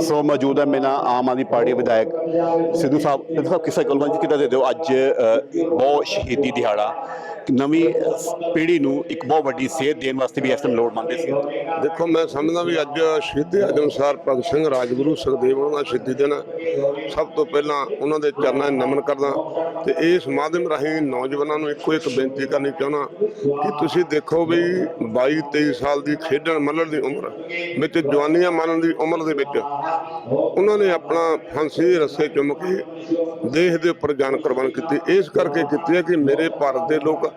ਸੋ ਮੌਜੂਦ ਹੈ ਮੇਰਾ ਆਮ ਆਦਮੀ ਪਾਰਟੀ ਵਿਧਾਇਕ ਸਿੱਧੂ ਸਾਹਿਬ। ਸਿੱਧੂ ਸਾਹਿਬ, ਕਿਸੇ ਕੁਲਵੰਤ ਕਿਦਾਂ ਦੇ ਦਿਓ? ਅੱਜ ਬਹੁਤ ਸ਼ਹੀਦੀ ਦਿਹਾੜਾ। ਨਵੀਂ ਪੀੜ੍ਹੀ ਨੂੰ ਇੱਕ ਬਹੁਤ ਵੱਡੀ ਸੇਧ ਦੇਣ ਵਾਸਤੇ ਵੀ ਇਸ ਟਾਈਮ ਲੋੜ ਮੰਨਦੇ ਸੀ ਦੇਖੋ, ਮੈਂ ਸਮਝਦਾ ਵੀ ਅੱਜ ਸ਼ਹੀਦੀ ਅਜਮਸਾਰ ਭਗਤ ਸਿੰਘ ਰਾਜਗੁਰੂ ਸੁਖਦੇਵ ਉਹਨਾਂ ਦਾ ਸ਼ਹੀਦੀ ਦਿਨ ਹੈ। ਸਭ ਤੋਂ ਪਹਿਲਾਂ ਉਹਨਾਂ ਦੇ ਚਰਨਾਂ 'ਚ ਨਮਨ ਕਰਦਾ ਤੇ ਇਸ ਮਾਧਿਅਮ ਰਾਹੀਂ ਨੌਜਵਾਨਾਂ ਨੂੰ ਇੱਕੋ ਇੱਕ ਬੇਨਤੀ ਕਰਨੀ ਚਾਹੁੰਦਾ ਕਿ ਤੁਸੀਂ ਦੇਖੋ ਵੀ 22 23 ਸਾਲ ਦੀ ਖੇਡਣ ਮੱਲਣ ਦੀ ਉਮਰ, ਵਿੱਚ ਜਵਾਨੀਆਂ ਮਾਰਨ ਦੀ ਉਮਰ ਦੇ ਵਿੱਚ ਉਹਨਾਂ ਨੇ ਆਪਣਾ ਫਾਂਸੀ ਰੱਸੇ ਚੁੰਮ ਕੇ ਦੇਸ਼ ਦੇ ਉੱਪਰ ਜਾਨ ਕੁਰਬਾਨ ਕੀਤੀ ਇਸ ਕਰਕੇ ਕੀਤੀ ਹੈ ਕਿ ਮੇਰੇ ਭਾਰਤ ਦੇ ਲੋਕ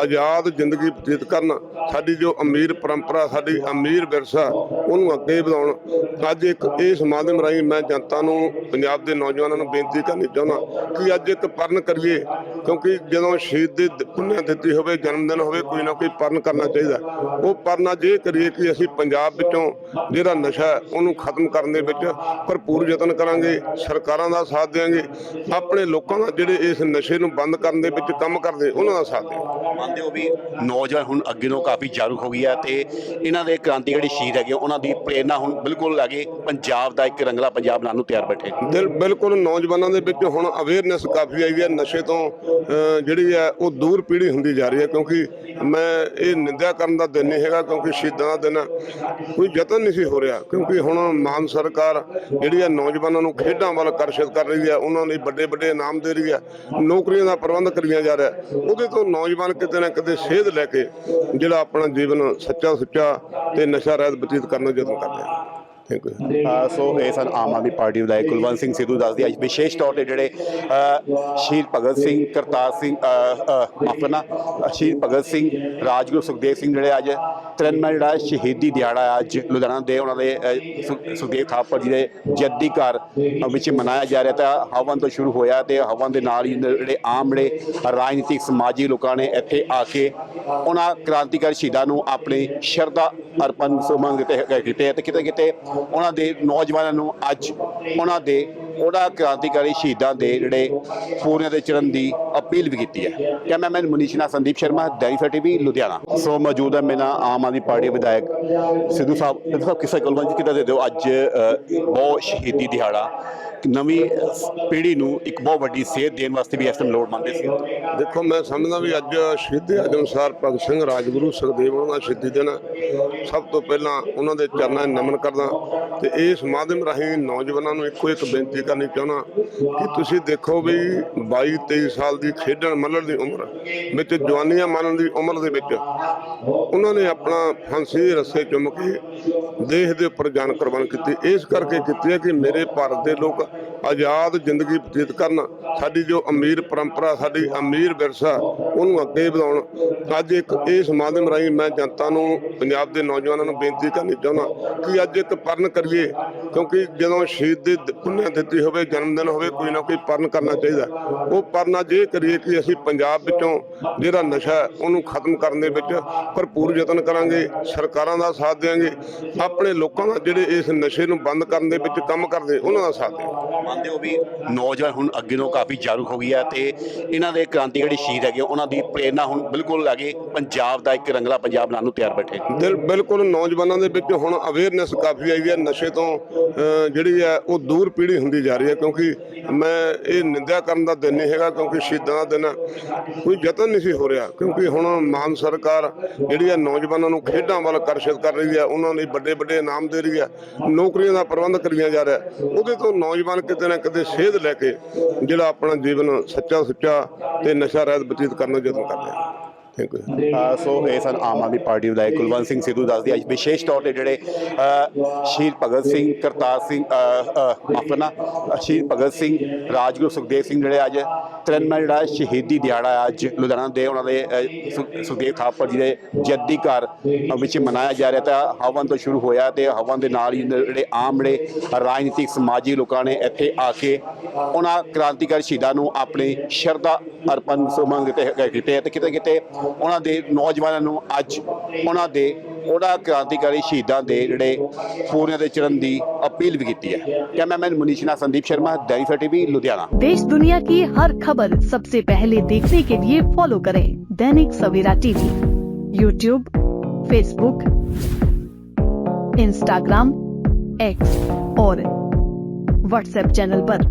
ਆਜ਼ਾਦ ਜ਼ਿੰਦਗੀ ਬਤੀਤ ਕਰਨ, ਸਾਡੀ ਜੋ ਅਮੀਰ ਪਰੰਪਰਾ, ਸਾਡੀ ਅਮੀਰ ਵਿਰਸਾ, ਉਹਨੂੰ ਅੱਗੇ ਵਧਾਉਣ। ਅੱਜ ਇੱਕ ਇਸ ਮਾਧਿਅਮ ਰਾਹੀਂ ਮੈਂ ਜਨਤਾ ਨੂੰ, ਪੰਜਾਬ ਦੇ ਨੌਜਵਾਨਾਂ ਨੂੰ ਬੇਨਤੀ ਕਰਨੀ ਚਾਹੁੰਦਾ ਕਿ ਅੱਜ ਇੱਕ ਪਰਨ ਕਰੀਏ, ਕਿਉਂਕਿ ਜਦੋਂ ਸ਼ਹੀਦ ਦੀ ਦ- ਪੁੰਨਿਆ ਤਿਥੀ ਹੋਵੇ, ਜਨਮ ਦਿਨ ਹੋਵੇ, ਕੋਈ ਨਾ ਕੋਈ ਪਰਨ ਕਰਨਾ ਚਾਹੀਦਾ ਉਹ ਪਰਨ ਅੱਜ ਇਹ ਕਰੀਏ ਕਿ ਅਸੀਂ ਪੰਜਾਬ ਵਿੱਚੋਂ ਜਿਹੜਾ ਨਸ਼ਾ ਉਹਨੂੰ ਖਤਮ ਕਰਨ ਦੇ ਵਿੱਚ ਭਰਪੂਰ ਯਤਨ ਕਰਾਂਗੇ, ਸਰਕਾਰਾਂ ਦਾ ਸਾਥ ਦੇਵਾਂਗੇ, ਆਪਣੇ ਲੋਕਾਂ ਦਾ ਜਿਹੜੇ ਇਸ ਨਸ਼ੇ ਨੂੰ ਬੰਦ ਕਰਨ ਦੇ ਵਿੱਚ ਕੰਮ ਕਰਦੇ, ਉਹਨਾਂ ਦਾ ਸਾਥ ਦੇਵਾਂਗੇ। ਮੰਨਦੇ ਹੋ ਵੀ ਨੌਜਵਾਨ ਹੁਣ ਅੱਗੇ ਨੂੰ ਕਾਫੀ ਜਾਗਰੂਕ ਹੋ ਗਿਆ ਤੇ ਇਹਨਾਂ ਦੇ ਕ੍ਰਾਂਤੀਕਾਰੀ ਸ਼ਹੀਦ ਹੈਗੇ ਉਹਨਾਂ ਦੀ ਪ੍ਰੇਰਣਾ ਹੁਣ ਬਿਲਕੁਲ ਅੱਗੇ ਪੰਜਾਬ ਦਾ ਇੱਕ ਰੰਗਲਾ ਪੰਜਾਬ ਬਣਾਉਣ ਨੂੰ ਤਿਆਰ ਬੈਠੇ ਬਿਲਕੁਲ ਨੌਜਵਾਨਾਂ ਦੇ ਵਿੱਚ ਹੁਣ ਅਵੇਅਰਨੈਸ ਕਾਫੀ ਆਈ ਹੈ, ਨਸ਼ੇ ਤੋਂ ਜਿਹੜੀ ਹੈ ਉਹ ਦੂਰ ਪੀੜ੍ਹੀ ਹੁੰਦੀ ਜਾ ਰਹੀ ਹੈ ਕਿਉਂਕਿ ਮੈਂ ਇਹ ਨਿੰਦਿਆ ਕਰਨ ਦਾ ਦਿਨ ਨਹੀਂ ਹੈਗਾ ਕਿਉਂਕਿ ਸ਼ਹੀਦਾਂ ਦਾ ਦਿਨ ਕੋਈ ਯਤਨ ਨਹੀਂ ਸੀ ਹੋ ਰਿਹਾ ਕਿਉਂਕਿ ਹੁਣ ਮਾਨ ਸਰਕਾਰ ਜਿਹੜੀ ਹੈ ਨੌਜਵਾਨਾਂ ਨੂੰ ਖੇਡਾਂ ਵੱਲ ਆਕਰਸ਼ਿਤ ਕਰ ਰਹੀ ਹੈ, ਉਹਨਾਂ ਲਈ ਵੱਡੇ ਵੱਡੇ ਇਨਾਮ ਦੇ ਰਹੀ ਹੈ, ਨੌਕਰੀਆਂ ਦਾ ਪ੍ਰਬੰਧ ਕਰੀਆਂ ਜਾ ਰਿਹਾ ਉਹਦੇ ਤੋਂ ਨੌਜਵਾਨ ਕਿਤੇ ਕਿਤੇ ਨਾ ਕਿਤੇ ਸੇਧ ਲੈ ਕੇ ਜਿਹੜਾ ਆਪਣਾ ਜੀਵਨ ਸੱਚਾ ਸੁੱਚਾ ਤੇ ਨਸ਼ਾ ਰਹਿਤ ਬਤੀਤ ਕਰਨ ਦਾ ਯਤਨ ਕਰ ਰਿਹਾ। ਸੋ ਇਹ ਸਨ ਆਮ ਆਦਮੀ ਪਾਰਟੀ ਵਿਧਾਇਕ ਕੁਲਵੰਤ ਸਿੰਘ ਸਿੱਧੂ ਦੱਸਦੇ ਅੱਜ ਵਿਸ਼ੇਸ਼ ਤੌਰ ਤੇ ਜਿਹੜੇ ਅ, ਸ਼ਹੀਦ ਭਗਤ ਸਿੰਘ ਕਰਤਾਰ ਸਿੰਘ ਆਪਣਾ ਸ਼ਹੀਦ ਭਗਤ ਸਿੰਘ ਰਾਜਗੁਰੂ ਸੁਖਦੇਵ ਸਿੰਘ ਜਿਹੜੇ ਅੱਜ ਤਿਰਨਮਾ ਜਿਹੜਾ ਸ਼ਹੀਦੀ ਦਿਹਾੜਾ ਹੈ ਅੱਜ ਲੁਧਿਆਣਾ ਦੇ ਉਹਨਾਂ ਦੇ ਸੁਖਦੇਵ ਥਾਪਰ ਜੀ ਦੇ ਜੱਦੀ ਘਰ ਵਿੱਚ ਮਨਾਇਆ ਜਾ ਰਿਹਾ। ਤਾਂ ਹਵਨ ਤੋਂ ਸ਼ੁਰੂ ਹੋਇਆ ਤੇ ਹਵਨ ਦੇ ਨਾਲ ਹੀ ਜਿਹੜੇ ਆਮ ਜਿਹੜੇ ਰਾਜਨੀਤਿਕ ਸਮਾਜੀ ਲੋਕਾਂ ਨੇ ਇੱਥੇ ਆ ਕੇ ਉਹਨਾਂ ਕ੍ਰਾਂਤੀਕਾਰੀ ਸ਼ਹੀਦਾਂ ਨੂੰ ਆਪਣੇ ਸ਼ਰਧਾ ਅਰਪਣ ਸੁਮਨ ਦਿੱਤੇ ਕੀਤੇ ਤੇ ਕਿਤੇ ਕਿਤੇ ਉਹਨਾਂ ਦੇ ਨੌਜਵਾਨਾਂ ਨੂੰ ਅੱਜ ਉਹਨਾਂ ਦੇ ਉਹਨਾਂ ਕ੍ਰਾਂਤੀਕਾਰੀ ਸ਼ਹੀਦਾਂ ਦੇ ਜਿਹੜੇ ਪੂਰਿਆਂ ਦੇ ਚਰਨ ਦੀ ਅਪੀਲ ਵੀ ਕੀਤੀ ਹੈ। ਕੈਮਰਾਮੈਨ ਮਨੀਸ਼ ਨਾਲ ਸੰਦੀਪ ਸ਼ਰਮਾ, ਡੈਰੀ ਟੀਵੀ, ਲੁਧਿਆਣਾ। ਸੋ ਮੌਜੂਦ ਹੈ ਮੇਰਾ ਆਮ ਆਦਮੀ ਪਾਰਟੀ ਵਿਧਾਇਕ ਸਿੱਧੂ ਸਾਹਿਬ। ਸਿੱਧੂ ਸਾਹਿਬ, ਕਿਸੇ ਕੁਲਵੰਤ ਕਿਦਾਂ ਦੇ ਦਿਓ ਅੱਜ ਬਹੁਤ ਸ਼ਹੀਦੀ ਦਿਹਾੜਾ। ਨਵੀਂ ਪੀੜ੍ਹੀ ਨੂੰ ਇੱਕ ਬਹੁਤ ਵੱਡੀ ਸੇਧ ਦੇਣ ਵਾਸਤੇ ਵੀ ਇਸ ਟਾਈਮ ਲੋੜ ਮੰਨਦੇ ਸੀ। ਦੇਖੋ, ਮੈਂ ਸਮਝਦਾ ਵੀ ਅੱਜ ਸ਼ਹੀਦੀ ਅਨੁਸਾਰ ਭਗਤ ਸਿੰਘ, ਰਾਜਗੁਰੂ, ਸੁਖਦੇਵ ਉਹਨਾਂ ਦਾ ਸ਼ਹੀਦੀ ਦਿਨ ਸਭ ਤੋਂ ਪਹਿਲਾਂ ਉਹਨਾਂ ਦੇ ਚਰਨਾਂ 'ਚ ਨਮਨ ਕਰਦਾ ਤੇ ਇਸ ਮਾਧਿਅਮ ਰਾਹੀਂ ਨੌਜਵਾਨਾਂ ਨੂੰ ਇੱਕੋ ਇੱਕ ਬੇਨਤੀ ਕਰਨੀ ਚਾਹੁੰਦਾ ਕਿ ਤੁਸੀਂ ਦੇਖੋ ਵੀ 22 23 ਸਾਲ ਦੀ ਖੇਡਣ ਮੱਲਣ ਦੀ ਉਮਰ, ਵਿੱਚ ਜਵਾਨੀਆਂ ਮਾਰਨ ਦੀ ਉਮਰ ਦੇ ਵਿੱਚ ਉਹਨਾਂ ਨੇ ਆਪਣਾ ਫਾਂਸੀ ਦੇ ਰੱਸੇ ਚੁੰਮ ਕੇ ਦੇਸ਼ ਦੇ ਉੱਪਰ ਜਾਨ ਕੁਰਬਾਨ ਕੀਤੀ। ਇਸ ਕਰਕੇ ਕੀਤੀ ਹੈ ਕਿ ਮੇਰੇ ਭਾਰਤ ਦੇ ਲੋਕ ਆਜ਼ਾਦ ਜ਼ਿੰਦਗੀ ਬਤੀਤ ਕਰਨ ਸਾਡੀ ਜੋ ਅਮੀਰ ਪਰੰਪਰਾ, ਸਾਡੀ ਅਮੀਰ ਵਿਰਸਾ, ਉਹਨੂੰ ਅੱਗੇ ਵਧਾਉਣ। ਅੱਜ ਇੱਕ ਇਸ ਮਾਧਿਅਮ ਰਾਹੀਂ ਮੈਂ ਜਨਤਾ ਨੂੰ, ਪੰਜਾਬ ਦੇ ਨੌਜਵਾਨਾਂ ਨੂੰ ਬੇਨਤੀ ਕਰਨੀ ਚਾਹੁੰਦਾ ਕਿ ਅੱਜ ਇੱਕ ਪਰਨ ਕਰੀਏ, ਕਿਉਂਕਿ ਜਦੋਂ ਸ਼ਹੀਦ ਦੀ ਦ- ਪੁੰਨਿਆ ਤਿਥੀ ਹੋਵੇ, ਜਨਮ ਦਿਨ ਹੋਵੇ, ਕੋਈ ਨਾ ਕੋਈ ਪਰਨ ਕਰਨਾ ਚਾਹੀਦਾ ਉਹ ਪਰਨ ਅੱਜ ਇਹ ਕਰੀਏ ਕਿ ਅਸੀਂ ਪੰਜਾਬ ਵਿੱਚੋਂ ਜਿਹੜਾ ਨਸ਼ਾ ਉਹਨੂੰ ਖਤਮ ਕਰਨ ਦੇ ਵਿੱਚ ਭਰਪੂਰ ਯਤਨ ਕਰਾਂਗੇ, ਸਰਕਾਰਾਂ ਦਾ ਸਾਥ ਦੇਵਾਂਗੇ, ਆਪਣੇ ਲੋਕਾਂ ਦਾ ਜਿਹੜੇ ਇਸ ਨਸ਼ੇ ਨੂੰ ਬੰਦ ਕਰਨ ਦੇ ਵਿੱਚ ਕੰਮ ਕਰਦੇ, ਉਹਨਾਂ ਦਾ ਸਾਥ ਦੇਵਾਂਗੇ। ਮੰਨਦੇ ਹੋ ਵੀ ਨੌਜਵਾਨ ਹੁਣ ਅੱਗੇ ਨੂੰ ਕਾਫੀ ਜਾਗਰੂਕ ਹੋ ਗਿਆ ਤੇ ਇਹਨਾਂ ਦੇ ਕ੍ਰਾਂਤੀਕਾਰੀ ਸ਼ਹੀਦ ਹੈਗੇ ਉਹਨਾਂ ਦੀ ਪ੍ਰੇਰਣਾ ਹੁਣ ਬਿਲਕੁਲ ਅੱਗੇ ਪੰਜਾਬ ਦਾ ਇੱਕ ਰੰਗਲਾ ਪੰਜਾਬ ਬਣਾਉਣ ਨੂੰ ਤਿਆਰ ਬੈਠੇ ਬਿਲਕੁਲ ਨੌਜਵਾਨਾਂ ਦੇ ਵਿੱਚ ਹੁਣ ਅਵੇਅਰਨੈਸ ਕਾਫੀ ਆਈ ਹੈ। ਨਸ਼ੇ ਤੋਂ ਜਿਹੜੀ ਹੈ ਉਹ ਦੂਰ ਪੀੜ੍ਹੀ ਹੁੰਦੀ ਜਾ ਰਹੀ ਹੈ ਕਿਉਂਕਿ ਮੈਂ ਇਹ ਨਿੰਦਿਆ ਕਰਨ ਦਾ ਦਿਨ ਨਹੀਂ ਹੈਗਾ ਕਿਉਂਕਿ ਸ਼ਹੀਦਾਂ ਦਾ ਦਿਨ ਹੈ। ਕੋਈ ਯਤਨ ਨਹੀਂ ਸੀ ਹੋ ਰਿਹਾ ਕਿਉਂਕਿ ਹੁਣ ਮਾਨ ਸਰਕਾਰ ਜਿਹੜੀ ਹੈ ਨੌਜਵਾਨਾਂ ਨੂੰ ਖੇਡਾਂ ਵੱਲ ਆਕਰਸ਼ਿਤ ਕਰ ਰਹੀ ਹੈ। ਉਹਨਾਂ ਲਈ ਵੱਡੇ ਵੱਡੇ ਇਨਾਮ ਦੇ ਰਹੀ ਹੈ। ਨੌਕਰੀਆਂ ਦਾ ਪ੍ਰਬੰਧ ਕਰੀਆਂ ਜਾ ਰਿਹਾ। ਹੈ। ਉਹਦੇ ਤੋਂ ਨੌਜਵਾਨ ਕਿਤੇ ਨਾ ਕਿਤੇ ਸੇਧ ਲੈ ਕੇ ਜਿਹੜਾ ਆਪਣਾ ਜੀਵਨ ਸੱਚਾ ਸੁੱਚਾ ਤੇ ਨਸ਼ਾ ਰਹਿਤ ਬਤੀਤ ਕਰਨ ਦਾ ਯਤਨ ਕਰਦੇ ਹਨ ਸੋ ਇਹ ਸਨ ਆਮ ਆਦਮੀ ਪਾਰਟੀ ਵਿਧਾਇਕ ਕੁਲਵੰਤ ਸਿੰਘ ਸਿੱਧੂ ਦੱਸਦੇ ਅੱਜ ਵਿਸ਼ੇਸ਼ ਤੌਰ ਤੇ ਜਿਹੜੇ ਸ਼ਹੀਦ ਭਗਤ ਸਿੰਘ ਕਰਤਾਰ ਸਿੰਘ ਆਪਣਾ ਸ਼ਹੀਦ ਭਗਤ ਸਿੰਘ ਰਾਜਗੁਰੂ ਸੁਖਦੇਵ ਸਿੰਘ ਜਿਹੜੇ ਅੱਜ ਤਿਰਨਮਾ ਜਿਹੜਾ ਸ਼ਹੀਦੀ ਦਿਹਾੜਾ ਅੱਜ ਲੁਧਿਆਣਾ ਦੇ ਉਹਨਾਂ ਦੇ ਸੁਖਦੇਵ ਥਾਪਰ ਜੀ ਦੇ ਜੱਦੀ ਘਰ ਵਿੱਚ ਮਨਾਇਆ ਜਾ ਰਿਹਾ ਤਾਂ ਹਵਨ ਤੋਂ ਸ਼ੁਰੂ ਹੋਇਆ ਤੇ ਹਵਨ ਦੇ ਨਾਲ ਹੀ ਜਿਹੜੇ ਆਮ ਜਿਹੜੇ ਰਾਜਨੀਤਿਕ ਸਮਾਜੀ ਲੋਕਾਂ ਨੇ ਇੱਥੇ ਆ ਕੇ ਉਹਨਾਂ ਕ੍ਰਾਂਤੀਕਾਰੀ ਸ਼ਹੀਦਾਂ ਨੂੰ ਆਪਣੇ ਸ਼ਰਧਾ ਅਰਪਣ ਸੁਮਨ ਦਿੱਤੇ ਕੀਤੇ ਤੇ ਕਿਤੇ ਕਿਤੇ ਉਹਨਾਂ ਦੇ ਨੌਜਵਾਨਾਂ ਨੂੰ ਅੱਜ ਉਹਨਾਂ ਦੇ ਉਹਨਾਂ ਕ੍ਰਾਂਤੀਕਾਰੀ ਸ਼ਹੀਦਾਂ ਦੇ ਜਿਹੜੇ ਪੂਰਿਆਂ ਦੇ ਚਰਨ ਦੀ ਅਪੀਲ ਵੀ ਕੀਤੀ ਹੈ ਕੈਮਰਾਮੈਨ ਮਨੀਸ਼ ਨਾਲ ਸੰਦੀਪ ਸ਼ਰਮਾ ਦੈਨਿਕ ਟੀਵੀ ਲੁਧਿਆਣਾ देश दुनिया की हर खबर सबसे पहले देखने के लिए फॉलो करें Dainik Savera TV YouTube Facebook Instagram X और व्हाट्सएप चैनल पर।